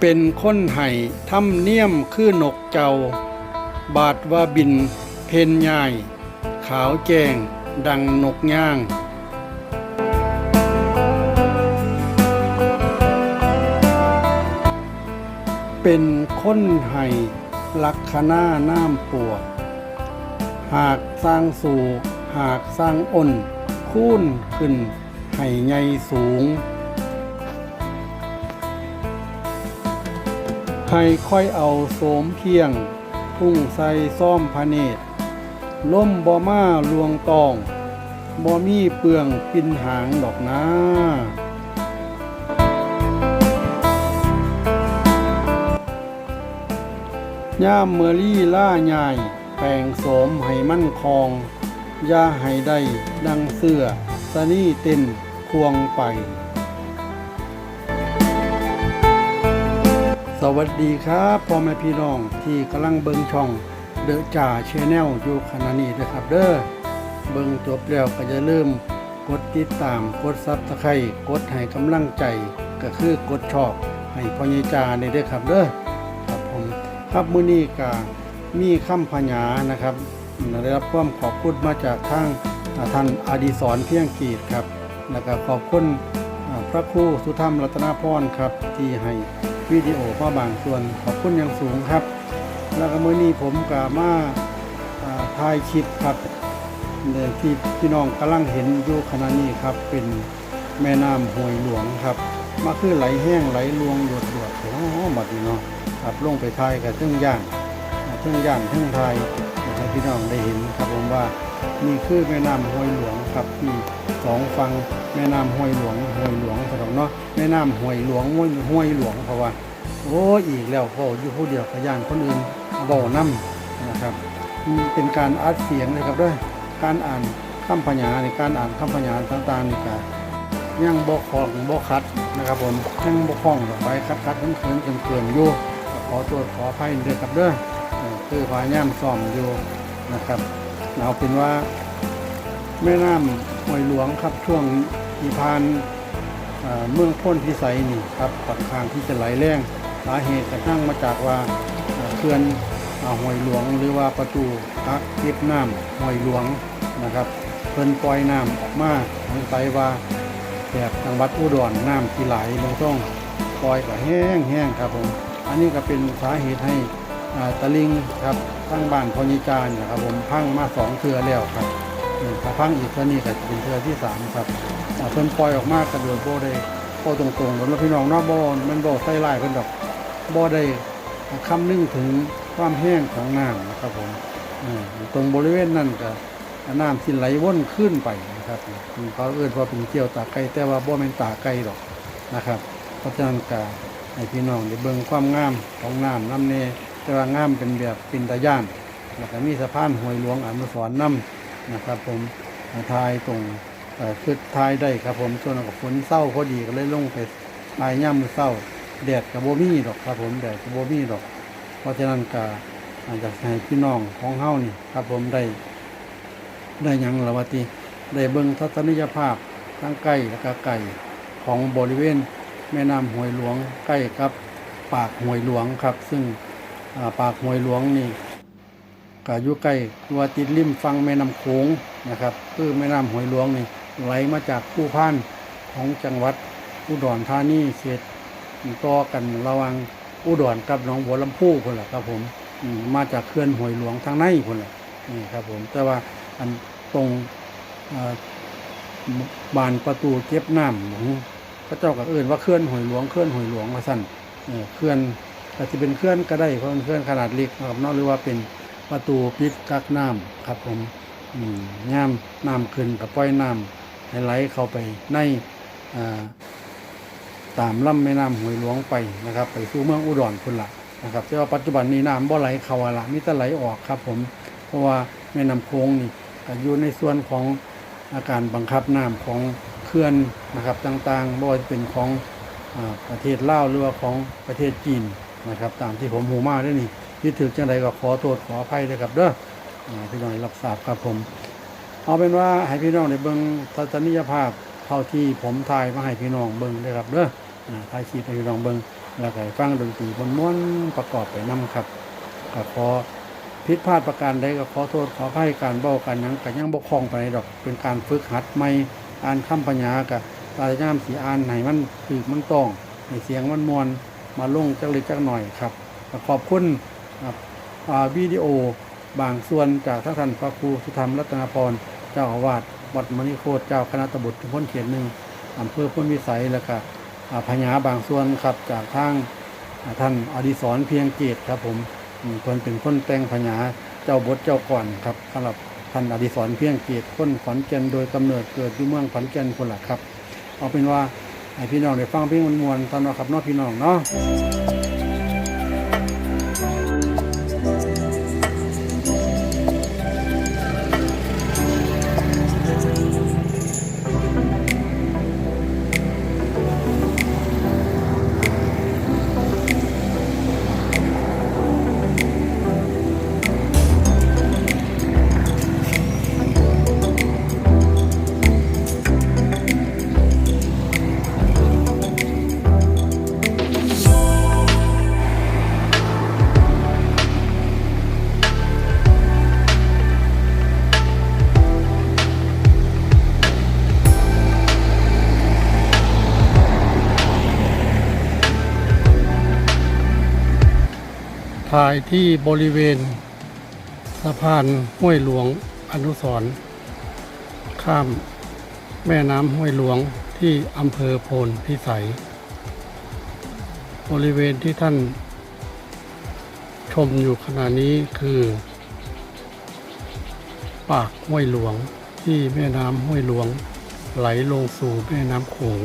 เป็นค้นไห้ทำเนียมคือนกเจ้า บาดว่าบิน เพนย่าย ขาวแจงดังนกย่างเป็นค้นไห้ลักขณาน้ำปวก หากสร้างสู่หากสร้างอ้น คูนขึ้นให้ใหญ่สูง ให้ค่อยเอาโสมเพียง พุ่งใส่ซ่อมพระเนตรล่มบ่มาลวงตองบ่มีเปลืองปินหางดอกนะย่ามเมอรี่ล่าใหญ่แปลงโสมให้มั่นคองยาให้ได้ดังเสื้อสนี่เต้นควงไป สวัสดีครับพ่อแม่พี่น้องที่กำลังเบิงช่องเดอะจ่าชแนลอยู่ขณะนี้ด้วยครับเด้อเบิงจบแล้วก็จะเริ่าลืมกดติดตามกดซับสไครต์กดให้กำลังใจก็คือกดชอบให้พ่อใหญ่จ่าในเด้อครับเด้อครับผมครับมื้อนี้ก็มีคำพญานะครับได้รับความขอบคุณมาจากทางอ่าท่านอดีศรเพียงกีดครับแล้วก็ขอบคุณพระครูสุธรรมรัตนพรครับที่ให้ วิดีโอมาบางส่วนขอบคุณอย่างสูงครับ แล้วก็มื้อนี้ผมก็มาอ่าถ่ายคลิปครับที่พี่น้องกำลังเห็นอยู่ขณะนี้ครับ เป็นแม่น้ำห้วยหลวงครับมาคือไหลแห้งไหลลวงหยดหยดโอ้บัดนี้เนาะครับลงไปทายกับเครื่องย่างเครื่องย่างเครื่องทายให้พี่น้องได้เห็นครับผมว่านี่คือแม่น้ำห้วยหลวงครับที่สองฝั่งแม่น้ำห้วยหลวงห้วยหลวงสำหรับเนาะแม่น้ำห้วยหลวงห้วยห้วยหลวงเพราะว่า โอ้อีกแล้วก็อยู่ผู้เดียวพยานคนอื่นบ่อนํนะครับเป็นการอัดเสียงเลยครับด้วยการอ่านคำพญาในการอ่านคำพญาต่างๆนี่ก็ยังบ่คล่องบ่คัดนะครับผมยังบ่คล่องดอกไปคัดคัดเขินเขินเกินเกินอยู่ขอตัวขออภัยด้วยครับเด้อเออคือพยายามซ่อมอยู่นะครับเอาเป็นว่าแม่น้ำห้วยหลวงครับช่วงที่ผ่านเมืองพ้นพิสัยนี่ครับค่อนข้างที่จะไหลแรง สาเหตุกระทั่งมาจากว่าเขื่อนอ่าห้วยหลวงหรือว่าประตูพักเก็บน้ำห้วยหลวงนะครับเพิ่นปล่อยน้ำออกมาสงสัยว่าแถบจังหวัดอุดรน้ำที่ไหลลงต้องปล่อยก็แห้งแห้งครับผมอันนี้ก็เป็นสาเหตุให้อ่าตะลิงครับทั้งบ้านพญิจารนะครับผมพังมาสองเทือแล้วครับนี่ถ้าพังอีกเทือนี้ก็เป็นเทือที่สามครับเพิ่นปล่อยออกมากระโดดโบได้โบตรงๆแล้วพี่น้องเนาะบ่มันบ่ใส่ลายเพิ่นดอก บ่ได้คำนึงถึงความแห้งของน้ำนะครับผมตรงบริเวณนั้นก็น้ำสิไหลว่นขึ้นไปนะครับเขาเอื้นว่าเป็นเกี่ยวตาไก่แต่ว่าบ่แม่นตาไก่ดอกนะครับ เพราะฉะนั้นก็ให้พี่น้องได้เบิ่งความงามของน้ำน้ำเนแต่ว่างามเป็นแบบเป็นตาย่านแล้วก็มีสะพานห้วยหลวงอนุสรณ์น้ำนะครับ ผมทายตรงคือทายได้ครับผมส่วนกับฝนเศร้าพอดีก็เลยลงไปทายย่ำมือเศร้า แดดกับโบมี่ดอกครับผมแดดกับโบมี่ดอก เพราะฉะนั้นก็อาจจะให้พี่น้องของเฮานี่ครับผมได้ ได้ยังละวติได้เบิ่งทัศนียภาพทั้งใกล้และก็ไกลของบริเวณ แม่น้ำห้วยหลวงใกล้กับ ปากห้วยหลวงครับ ซึ่งปากห้วยหลวงนี่ก็อยู่ใกล้ว่าติดริมฟังแม่น้ำโขงนะครับ คือแม่น้ำห้วยหลวงนี่ไหลมาจากผู้พานของจังหวัดอุดรธานีเขต ต่อกันระวังอุดรกับหนองบัวลำพูคนละครับผมมาจากเขื่อนห้วยหลวงทางในคนละนี่ครับผมแต่ว่าอันตรงบานประตูเก็บน้ำของพระเจ้าก็เอื่นว่าเขื่อนห้วยหลวงเขื่อนห้วยหลวงว่าสั่นเออเขื่อนก็จจะเป็นเขื่อนก็ได้เพราะมันเขื่อนขนาดเล็กนะครับนอกหรือว่าเป็นประตูปิดกักน้ำครับผมอย่ามน้ำขึ้นกับปล่อยน้ำไหลเข้าไปในอ่า ตามลำแม่น้ำห้วยหลวงไปนะครับ ไปสู่เมืองอุดรพุ่นละนะครับแต่ว่าปัจจุบันนี้น้ำบ่ไหลเข้าอละมีแต่ไหลออกครับ ผมเพราะว่าแม่น้ำโขงนี่อยู่ในส่วนของอาการบังคับน้ำของเขื่อนนะครับต่างๆบ่ว่าจะเป็นของอประเทศลาวหรือว่าของประเทศจีนนะครับ ตามที่ผมหูมาได้นี่ที่ถือจังใดก็ขอโทษขออภัยด้วยครับเด้อพี่น้องรับทราบครับผม เอาเป็นว่าให้พี่น้องได้เบิ่งทัศนียภาพ ท่าที่ผมถ่ายมาให้พี่น้องเบิ่งเลยครับเด้ออ่าถ่ายคลิปให้พี่น้องเบิ่งแล้วก็ให้ฟังดนตรีม้วนๆประกอบไปนํครับก็ขอผิดพลาดประการใดก็ขอโทษขออภัยการเบ้ากันหยังก็ยังบ่คลองไปานดอกเป็นการฝึกหัดใหม่อ่านคำปัญญากับตาย่ามสีอ่านให้มันถูกมันต้องให้เสียงมันมวนมาลงจักเล็กจักหน่อยครับขอบคุณครับวิดีโอบางส่วนจากท่านท่านพระครูสุธรรมรัตนพรเจ้าอาวาส วัดมณีโคตรเจ้าคณะตำบลพ้นเขียนหนึ่งอำเภอพ้นวิสัยแล้วก็อ่าพญาบางส่วนครับจากทางท่านอดิศรเพียงเกตครับ ผมอืมเพิ่นเป็นคนแต่งพญาเจ้าบทเจ้าก่อนครับสำหรับท่านอดิศรเพียงเกตคนขอนแก่นโดยกำเนิดเกิดที่เมืองขอนแก่นคนละครับ เอาเป็นว่าให้พี่น้องได้ฟังเพลงมวนๆตอนนี้ครับนาะพี่น้องเนาะ ถ่ายที่บริเวณ สะพานห้วยหลวงอนุสร์ข้ามแม่น้ำห้วยหลวงที่อำเภอโพนพิสัย บริเวณที่ท่านชมอยู่ขณะนี้คือ ปากห้วยหลวงที่แม่น้ำห้วยหลวง ไหลลงสู่แม่น้ำโขง